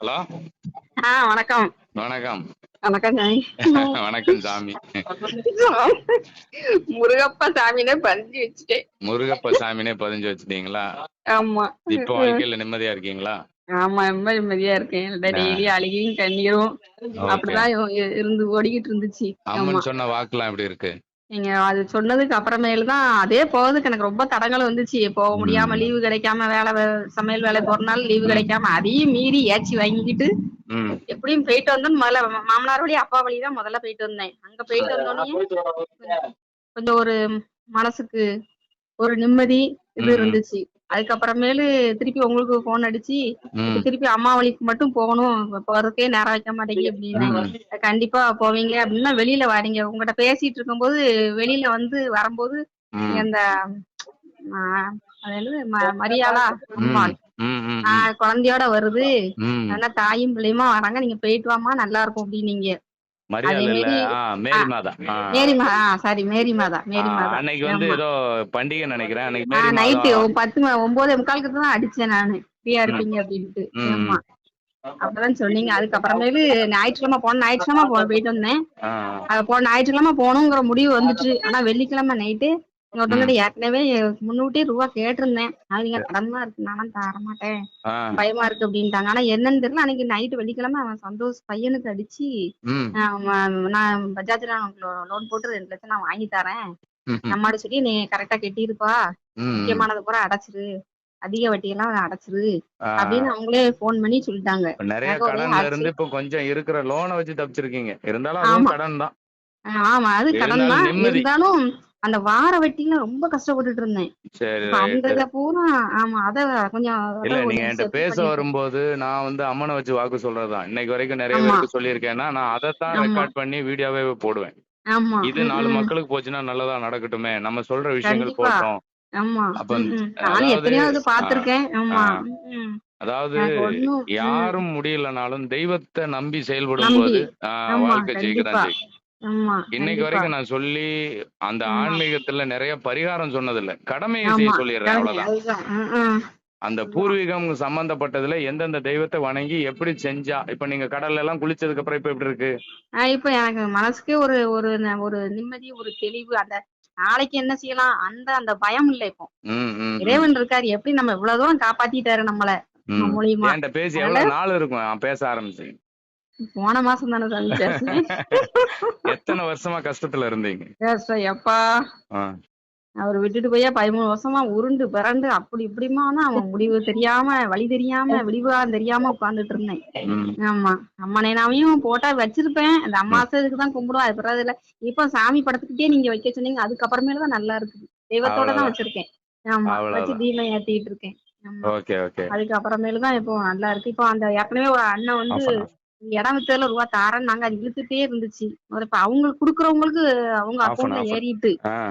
Hello? வணக்கம். வணக்கம். வணக்கம் சாமி. வணக்கம் சாமி. முருகப்பா சாமினே பதிஞ்சு வச்சுட்டேன். முருகப்ப சாமினே பதிஞ்சு வச்சுட்டீங்களா? ஆமா. இப்போ வாழ்க்கையில நிம்மதியா இருக்கீங்களா? ஆமா ரொம்ப நிம்மதியா இருக்கேன். டெய்லி அழுகையும் கண்ணீரும் அப்படிதான் இருந்து ஓடிக்கிட்டு இருந்துச்சு. அம்மன் சொன்ன வாக்குலாம் எப்படி இருக்கு? நீங்க அது சொன்னதுக்கு அப்புறமேல தான் அதே போறதுக்கு எனக்கு ரொம்ப தடங்கள் வந்துச்சு. போக முடியாம லீவு கிடைக்காம வேலை வே- சமையல் வேலை போறனால லீவு கிடைக்காம அதையும் மீறி ஏச்சி வாங்கிட்டு ம். எப்படியும் போயிட்டு வந்தோம். முதல்ல மா- மாமனார் வழி அப்பா வழி தான் முதல்ல போயிட்டு வந்தேன். அங்க போயிட்டு வந்தோடனே கொஞ்சம் ஒரு மனசுக்கு ஒரு நிம்மதி இது ம். இருந்துச்சு. அதுக்கப்புறமேலு திருப்பி உங்களுக்கு போன் அடிச்சு திருப்பி அம்மா வழிக்கு மட்டும் போகணும். போறதுக்கே நேரம் வைக்க மாட்டேங்க அப்படின்னு. கண்டிப்பா போவீங்க அப்படின்னா வெளியில வாரீங்க. உங்ககிட்ட பேசிட்டு இருக்கும்போது வெளியில வந்து வரும்போது அந்த மரியாளா? குழந்தையோட வருது. அதனால தாயும் பிள்ளையுமா வராங்க. நீங்க போயிட்டு வாமா நல்லா இருக்கும் அப்படின்னீங்க. மாரி- மாதா. மேரி சாரி மேரி மாதா மேரி ஆ, மாதா. அன்னைக்கு வந்து ஆமா. ஏதோ பண்டிகை நினைக்கிறேன். அன்னைக்கு ஆ மேரி நைட்டு பத்து ஒன்பதே முக்காலுக்கு தான் அடிச்சேன் நானு. ஃப்ரீயா இருப்பீங்க அப்படின்ட்டு. அப்பதான் சொன்னீங்க. அதுக்கப்புறமேலு ஞாயிற்றுக்கிழமை போன ஞாயிற்றுக்கிழமை போயிட்டு வந்தேன். போன ஞாயிற்றுக்கிழமை போகணுங்கிற முடிவு வந்துச்சு. ஆனா வெள்ளிக்கிழமை நைட்டு ஒருத்தவங்க ஏற்கனவே முன்னூட்டி ரூபா கேட்டிருந்தேன். அது நீங்க கடன் தான் இருக்கு. நானும் தர மாட்டேன் பயமா இருக்கு அப்படின்ட்டாங்க. ஆனா என்னன்னு தெரியல. அன்னைக்கு நைட்டு வெள்ளிக்கிழமை அவன் சந்தோஷ் பையனுக்கு அடிச்சு நான் பஜாஜ்ல லோன் போட்டு ரெண்டு லட்சம் நான் வாங்கி தரேன். நம்மாடு சொல்லி நீ கரெக்டா கட்டியிருப்பா. முக்கியமானது பூரா அடைச்சிரு. அதிக வட்டியெல்லாம் அடைச்சிரு. அப்படின்னு அவங்களே ஃபோன் பண்ணி சொல்லிட்டாங்க. நிறைய கடன்ல. இருந்து இப்ப கொஞ்சம் இருக்கிற லோனை வச்சு தப்பிச்சிருக்கீங்க. இருந்தாலும். கடன் தான் ஆமா. அது கடன் தான். இருந்தாலும் அந்த வார வட்டியில ரொம்ப கஷ்டப்பட்டுட்டு இருந்தேன் அந்த இதை பூரா ஆமா அத கொஞ்சம் இல்ல நீங்க என்கிட்ட பேச. வரும்போது நான் வந்து அம்மனை வச்சு வாக்கு சொல்றதுதான் இன்னைக்கு வரைக்கும் நிறைய. பேருக்கு சொல்லியிருக்கேன்னா நான் அதைத்தான். ரெக்கார்ட் பண்ணி வீடியோவே போடுவேன் இது நாலு. மக்களுக்கு போச்சுன்னா நல்லதா நடக்கட்டுமே நம்ம சொல்ற விஷயங்கள். போட்டோம். அதாவது-. யாரும் முடியலனாலும் தெய்வத்தை நம்பி செயல்படும். போது வாழ்க்கை ஜெயிக்க கண்டிப்பா. தான் ஜெயிக்கும் ஆமா இன்னைக்கு கண்டிப்பா. வரைக்கும் நான் சொல்லி அந்த ஆமா. ஆன்மீகத்துல நிறைய பரிகாரம் சொன்னதில்ல கடமையை ஆமா செய்ய சொல்லிடுறேன் கடமை, அவ்வளவுதான் அதுதான். ம், ம். அந்த பூர்வீகம் சம்பந்தப்பட்டதுல எந்தெந்த தெய்வத்தை வணங்கி எப்படி செஞ்சா இப்ப நீங்க கடல்ல எல்லாம் குளிச்சதுக்கு அப்புறம் இப்ப எப்படி இருக்கு ஆ, இப்ப எனக்கு மனசுக்கே ஒரு ஒரு ந- ஒரு நிம்மதி ஒரு தெளிவு அந்த நாளைக்கு என்ன செய்யலாம் அந்த அந்த பயம் இல்ல இப்போ ம், ம், ம், இறைவன் இருக்காரு எப்படி நம்ம இவ்வளவு தூரம் காப்பாத்திட்டாரு நம்மள ம். நம்ம மூலியமா என்கிட்ட பேசி எவ்வளவு நாள் இருக்கும் நான் பேச ஆரம்பிச்சு போன மாசம் தானே சாமி எத்தனை வருஷமா கஷ்டத்துல இருந்தீங்க? எப்பா? அவர் விட்டுட்டு போய் பதிமூணு வருஷமா உருண்டு பிறண்டு அப்படி இப்படிமானா அவன் முடிவு தெரியாம வழி தெரியாம விடிவா தெரியாம உட்கார்ந்துட்டு இருந்தேன். ஆமா. அம்மனை நாமையும் போட்டா வச்சிருப்பேன். அந்த அம்மாசத்துக்கு தான் கும்பிடுவோம் அது பிறகு இல்ல. இப்போ சாமி படத்துக்கிட்டே நீங்க வைக்க சொன்னீங்க. அதுக்கப்புறமேல தான் நல்லா இருக்குது. தெய்வத்தோட தான். வச்சிருக்கேன். ஆமா. வச்சு தீபம் ஏத்திட்டு இருக்கேன். அதுக்கப்புறமேல தான் இப்போ நல்லா இருக்கு. இப்போ அந்த ஏற்கனவே ஒரு அண்ணன் வந்து. இடம் வித்ததுல ரூபா தாரேன்னு நாங்க அது இழுத்துட்டே இருந்துச்சு. இப்ப அவங்களுக்கு குடுக்கறவங்களுக்கு அவங்க அக்கௌண்ட்ல. ஏறிட்டு.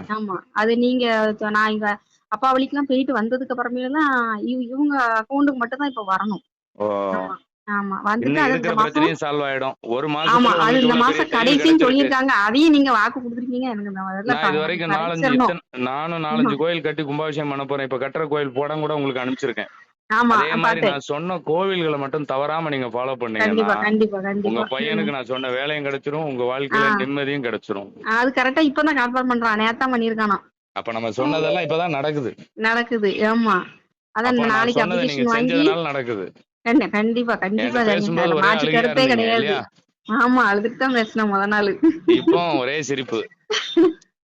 ஆமா. அது நீங்க நான் இங்க அப்பா வழிக்கெல்லாம் போயிட்டு வந்ததுக்கு அப்புறமேல தான் இவ- இவங்க அக்கௌண்ட்டுக்கு மட்டும் தான் இப்ப வரணும். ஆமா. ஆமா. வந்துட்டு அது மாசம் சால்வ் ஆயிடும். ஒரு ஆமா. மாசத்துல அது இந்த மாசம் கடைசின்னு கிடைச்சிருக்கு. சொல்லியிருக்காங்க. அதையும் நீங்க வாக்கு கொடுத்துருக்கீங்க. எனக்கு இது வரைக்கும் நாலஞ்சு நானும் நாலஞ்சு கோயில் கட்டி கும்பாபிஷேகம் பண்ண போறேன். இப்ப கட்டுற கோயில் படம் கூட உங்களுக்கு அனுப்பிச்சிருக்கேன். ஆமா அதே மாதிரி பார்த்தேன் நான் சொன்ன கோவில்களை மட்டும் தவறாம நீங்க ஃபாலோ கண்டிப்பா பண்ணீங்கன்னா கண்டிப்பா. உங்க பையனுக்கு நான் சொன்ன வேலையும் கிடைச்சிரும் உங்க வாழ்க்கையில. நிம்மதியும் கிடைச்சிரும். அது கரெக்டா இப்பதான் கன்ஃபார்ம் பண்றான் நேத்தான் பண்ணிருக்கானா அப்ப நம்ம சொன்னதெல்லாம் இப்பதான் நடக்குது. நடக்குது ஆமா. அதான் நாளைக்கு அப்ளிகேஷன் வாங்கி நடக்குது. கண்டி- கண்டிப்பா கண்டிப்பா மாற்று கருத்தே கிடையாது. ஆமா அழுதுட்டு தான் பேசினேன் முத நாள். இப்போ ஒரே சிரிப்பு.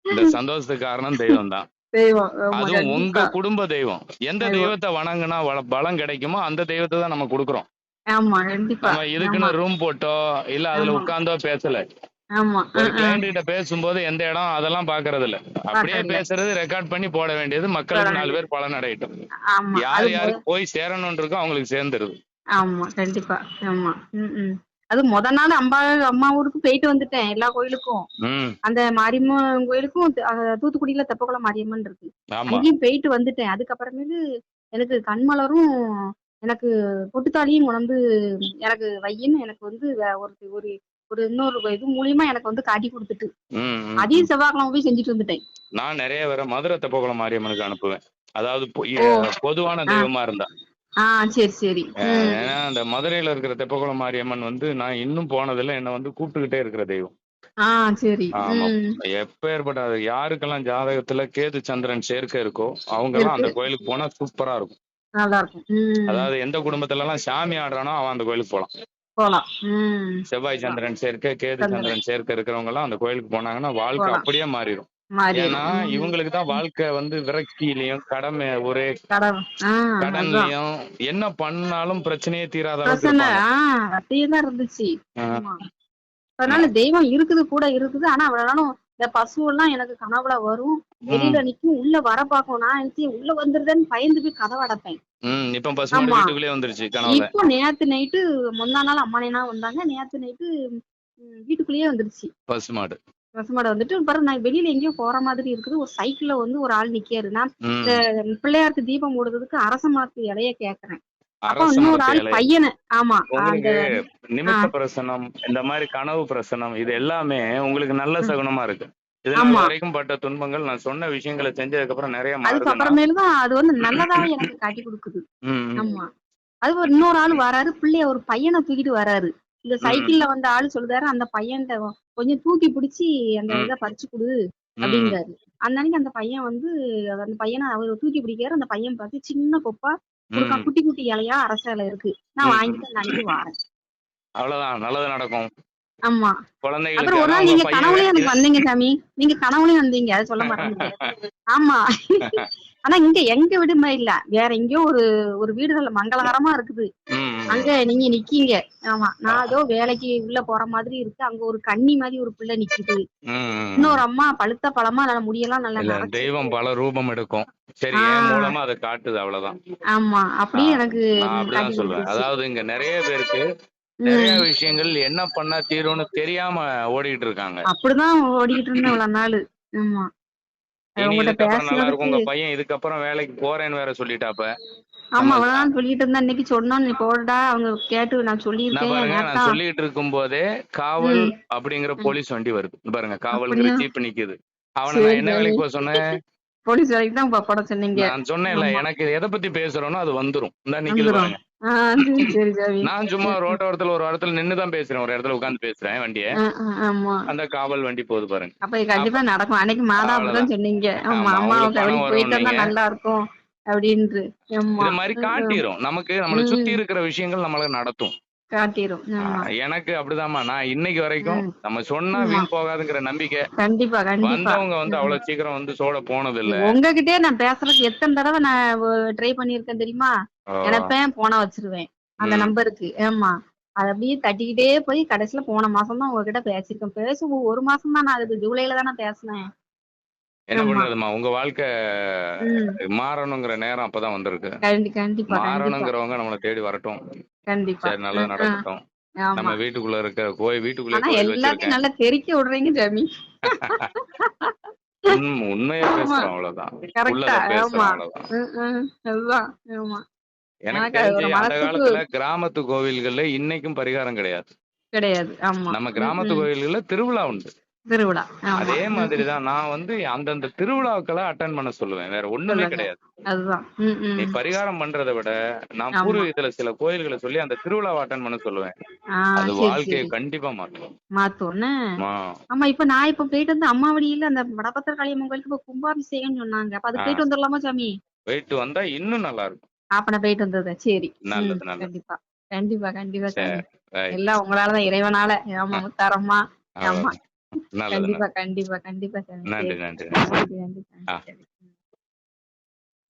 இந்த சந்தோஷத்துக்கு காரணம் தெய்வம் தான் தெய்வம். அதுவும் உங்க. குடும்ப தெய்வம். எந்த. தெய்வத்தை வணங்குனா பலம் கிடைக்குமோ அந்த தெய்வத்தை தான் நம்ம கொடுக்குறோம். ஆமா கண்டிப்பா. நம்ம இதுக்குன்னு ரூம் போட்டோ இல்ல அதுல. உட்கார்ந்தோ பேசல. கிட்ட பேசும்போது எந்த இடம் அதெல்லாம் பாக்குறது இல்ல அப்படியே. பேசுறது ரெக்கார்ட் பண்ணி போட வேண்டியது மக்களுக்கு நாலு பேர் பலன் அடையட்டும். யார் யாருக்கு போய் சேரணும்னு இருக்கோ அவங்களுக்கு சேர்ந்துருது. ஆமா கண்டிப்பா. ஆமா. அது முத நாள் அம்பா அம்மா ஊருக்கு போயிட்டு வந்துட்டேன் எல்லா கோயிலுக்கும் அந்த மாரியம்மன் கோயிலுக்கும் தூத்துக்குடியில தெப்பக்குளம் மாரியம்மன் இருக்கு அங்கேயும் போயிட்டு வந்துட்டேன் அதுக்கப்புறமேலு எனக்கு கண்மலரும் எனக்கு பொட்டுத்தாலியும் கொண்டு எனக்கு வையின்னு எனக்கு வந்து ஒரு ஒரு ஒரு இன்னொரு இது மூலியமா எனக்கு வந்து காட்டி கொடுத்துட்டு. அதையும் செவ்வாய்க்கிழமை போய் செஞ்சுட்டு வந்துட்டேன் நான் நிறைய பேரை மதுரை தெப்பக்குளம் மாரியம்மனுக்கு அனுப்புவேன் அதாவது. பொதுவான. தெய்வமா இருந்தா. ஏன்னா அந்த மதுரையில இருக்கிற தெப்பக்குளம் மாரியம்மன் வந்து நான் இன்னும் போனதில்ல. என்னை வந்து கூப்பிட்டுக்கிட்டே இருக்கிற தெய்வம். எப்பேற்பட்ட அது யாருக்கெல்லாம் ஜாதகத்துல கேது சந்திரன் சேர்க்கை இருக்கோ அவங்க எல்லாம் அந்த கோயிலுக்கு போனா சூப்பரா இருக்கும். நல்லா இருக்கும் ம். அதாவது எந்த குடும்பத்துல எல்லாம் சாமி ஆடுறானோ அவன் அந்த கோயிலுக்கு போலாம். போலாம். செவ்வாய் சந்திரன் சேர்க்கை கேது சந்திரன். சேர்க்கை இருக்கிறவங்க எல்லாம் அந்த கோயிலுக்கு போனாங்கன்னா வாழ்க்கை. அப்படியே மாறிடும் மாறி ஏன்னா இவங்களுக்கு தான் வாழ்க்கை வந்து விரக்தியிலையும் கடமை ஒரே. கடன்லயும் என்ன பண்ணாலும் பிரச்சனையே தீராத அளவுக்கு பிரச்சனை. இருப்பாங்க. ஆ அப்படியே தான் இருந்துச்சு. அதனால தெய்வம் இருக்குது கூட இருக்குது. ஆனா அவ்வளவு இந்த பசு எல்லாம் எனக்கு கனவுல வரும். வெளியில நிக்கும் உள்ள வர பாக்கும் நான் நினைச்சு உள்ள வந்துருதேன்னு பயந்து போய் கதவை அடைப்பேன். இப்ப நேத்து நைட்டு முந்தா நாள் அம்மா நேனா வந்தாங்க. நேத்து நைட்டு வீட்டுக்குள்ளேயே வந்துருச்சு. பசுமாடு. பசுமாடை வந்துட்டு பாரு நான் வெளியில எங்கேயோ போற மாதிரி இருக்குது. ஒரு சைக்கிள்ல வந்து ஒரு ஆள் நிக்காரு நான் இந்த பிள்ளையாருக்கு தீபம் போடுறதுக்கு அரச மரத்து இலைய கேக்குறேன். அப்ப இன்னொரு ஆள். பையனை ஆமா நிமித்த பிரசனம் இந்த மாதிரி கனவு பிரசனம் இது எல்லாமே உங்களுக்கு நல்ல. சகுனமா இருக்கு. வரைக்கும் பட்ட துன்பங்கள் நான் சொன்ன விஷயங்களை செஞ்சதுக்கு அப்புறம் நிறைய அதுக்கப்புறமேலு தான் அது வந்து நல்லதாவே எனக்கு காட்டி கொடுக்குது. ஆமா. அது ஒரு இன்னொரு ஆள் வராரு பிள்ளைய ஒரு பையனை தூக்கிட்டு வராரு. இந்த சைக்கிள்ல வந்த ஆளு சொல்றாரு அந்த பையன்கிட்ட கொஞ்சம் தூக்கி பிடிச்சி அந்த. இதை பறிச்சு கொடு அப்படிங்கிறாரு. அந்த அன்னைக்கு அந்த பையன் வந்து அந்த பையனை அவர் தூக்கி பிடிக்காரு அந்த பையன் பார்த்து சின்ன கொப்பா. குட்டி குட்டி இலையா அரச இலை இருக்கு. நான். வாங்கிட்டு அந்த அன்னைக்கு வாரேன். அவ்வளவுதான் நல்லது நடக்கும். ஆமா. அப்புறம் ஒரு நாள் நீங்க பையன் கனவுலயே எனக்கு வந்தீங்க சாமி. நீங்க கனவுலயும் வந்தீங்க அதை சொல்ல மாட்டேங்க ஆமா. ஆனா இங்க எங்க விடுமா இல்ல. வேற எங்கேயோ ஒரு ஒரு வீடுகள்ல மங்களகரமா இருக்குது. அங்க நீங்க நிக்கீங்க. ஆமா. நான் ஏதோ வேலைக்கு உள்ள போற மாதிரி இருக்கு. அங்க ஒரு கன்னி மாதிரி ஒரு பிள்ளை நிக்குது. இன்னொரு அம்மா பழுத்த பழமா நல்ல முடியெல்லாம் நல்லா தெய்வம் பல ரூபம் எடுக்கும். சரி மூலமா அதை காட்டுது அவ்வளவுதான். ஆமா. அப்படியே எனக்கு அப்படிதான் கொடுத்துருச்சு. அதாவது இங்க நிறைய பேருக்கு நிறைய. விஷயங்கள் என்ன பண்ணா தீரும்னு தெரியாம ஓடிட்டு இருக்காங்க. அப்படிதான் ஓடிக்கிட்டு இருந்தேன் இவ்வளவு நாள். ஆமா. இனி உங்ககிட்ட இதுக்கப்புறம் நல்லா இருக்கும் உங்க பையன் இதுக்கப்புறம் வேலைக்கு போறேன்னு வேற சொல்லிட்டாப்ப ஆமா சொல்லிட்டு இருந்தேன் இன்னைக்கு சொன்னா நீ போடா அவங்க கேட்டு நான் சொல்லியிருக்கேன் பாருங்க நான் சொல்லிட்டு இருக்கும் போதே காவல். அப்படிங்கிற. போலீஸ் வண்டி வருது பாருங்க காவல்ங்கிற? ஜீப் நிக்குது அவனை நான் என்ன. வேலைக்கு போக சொன்னேன் போலீஸ் வேலைக்கு தான் போட சொன்னீங்க நான் சொன்னேன்ல. எனக்கு எதை பத்தி பேசுறோனோ அது வந்துரும் இந்த நிக்குது. பாருங்க ஆ சரி சரி சரி. நான் சும்மா ரோட்டோரத்துல ஒரு இடத்துல நின்னு தான் பேசுறேன். ஒரு இடத்துல உட்கார்ந்து பேசுறேன் வண்டிய. ஆ, ஆ, ஆமா. அந்த காவல் வண்டி போகுது பாருங்க. அப்ப இது கண்டிப்பா நடக்கும். அன்னைக்கு மாதா அப்படிதான் சொன்னீங்க. ஆமா ஆமா, அம்மா பணம் போயிட்டு வந்தா நல்லா இருக்கும் அப்படின்ட்டு. ஆமா. இது மாதிரி காட்டிரும். நமக்கு நம்மளை. சுத்தி இருக்கிற விஷயங்கள் நம்மள நடத்தும். காட்டிரும். ஆமா. ஆஹ் எனக்கு அப்படிதாம்மா. நான் இன்னைக்கு வரைக்கும். நம்ம சொன்னா ஆமா. வீண் போகாதுங்கிற நம்பிக்கை. கண்டிப்பா கண்டிப்பா. வந்தவங்க வந்து அவ்வளவு சீக்கிரம் வந்து சோட போனது இல்ல உங்ககிட்டயே நான் பேசுறதுக்கு எத்தனை தடவை நான் ட்ரை பண்ணிருக்கேன் தெரியுமா? நினைப்பேன் போன வச்சிருவேன். அந்த. நம்பருக்கு. ஆமா. அது அப்படியே தட்டிக்கிட்டே போய் கடைசியில போன மாசம் தான் உங்ககிட்ட பேசியிருக்கேன். பேச ஒரு மாசம் தான் நான் அதுக்கு ஜூலைல தானே பேசினேன். என்ன. பண்றதுமா உங்க வாழ்க்கை மாறணுங்கிற நேரம் அப்பதான் வந்திருக்கு. கண்டி கண்டிப்பா மாறணுங்கிறவங்க நம்மளை தேடி வரட்டும். கண்டிப்பா. நல்லது ஆ, நடக்கட்டும். நம்ம வீட்டுக்குள்ள இருக்க கோயில் வீட்டுக்குள்ளே எல்லாத்தையும் நல்லா தெறிக்க விடுறீங்க ஜாமி. உண்மை- உண்மையா பேசுறோம் அவ்வளவுதான். எனக்கு தெரிஞ்சு அந்த காலத்துல கிராமத்து கோவில்கள்ல இன்னைக்கும் பரிகாரம் கிடையாது. கிடையாது. நம்ம கிராமத்து. கோவில்கள்ல திருவிழா உண்டு. திருவிழா. அதே. மாதிரிதான் நான் வந்து அந்தந்த திருவிழாக்களை அட்டன் பண்ண சொல்லுவேன். வேற ஒண்ணுமே. கிடையாது. நீ பரிகாரம் பண்றதை விட நான். பூர்வீகத்துல சில கோயில்களை சொல்லி அந்த திருவிழாவை அட்டன் பண்ண சொல்லுவேன். அது வாழ்க்கையை கண்டிப்பா மாற்றும். மாத்தோன்னு ஆ. ஆமா இப்ப நான் இப்ப போயிட்டு வந்து அம்மா வழியில அந்த வடபத்திர காளியம்மன் கோயிலுக்கு இப்ப கும்பாபிஷேகம்னு சொன்னாங்க. அப்ப அது. போயிட்டு வந்துடலாமா சாமி? போயிட்டு வந்தா இன்னும் நல்லா இருக்கும். அப்ப நான் போயிட்டு வந்தது. சரி. கண்டிப்பா. கண்டிப்பா கண்டிப்பா. எல்லாம் உங்களாலதான் இறைவனால. ஆமா முத்தாரம்மா. ஆமா கண்டிப்பா கண்டிப்பா கண்டிப்பா நன்றி. நன்றி.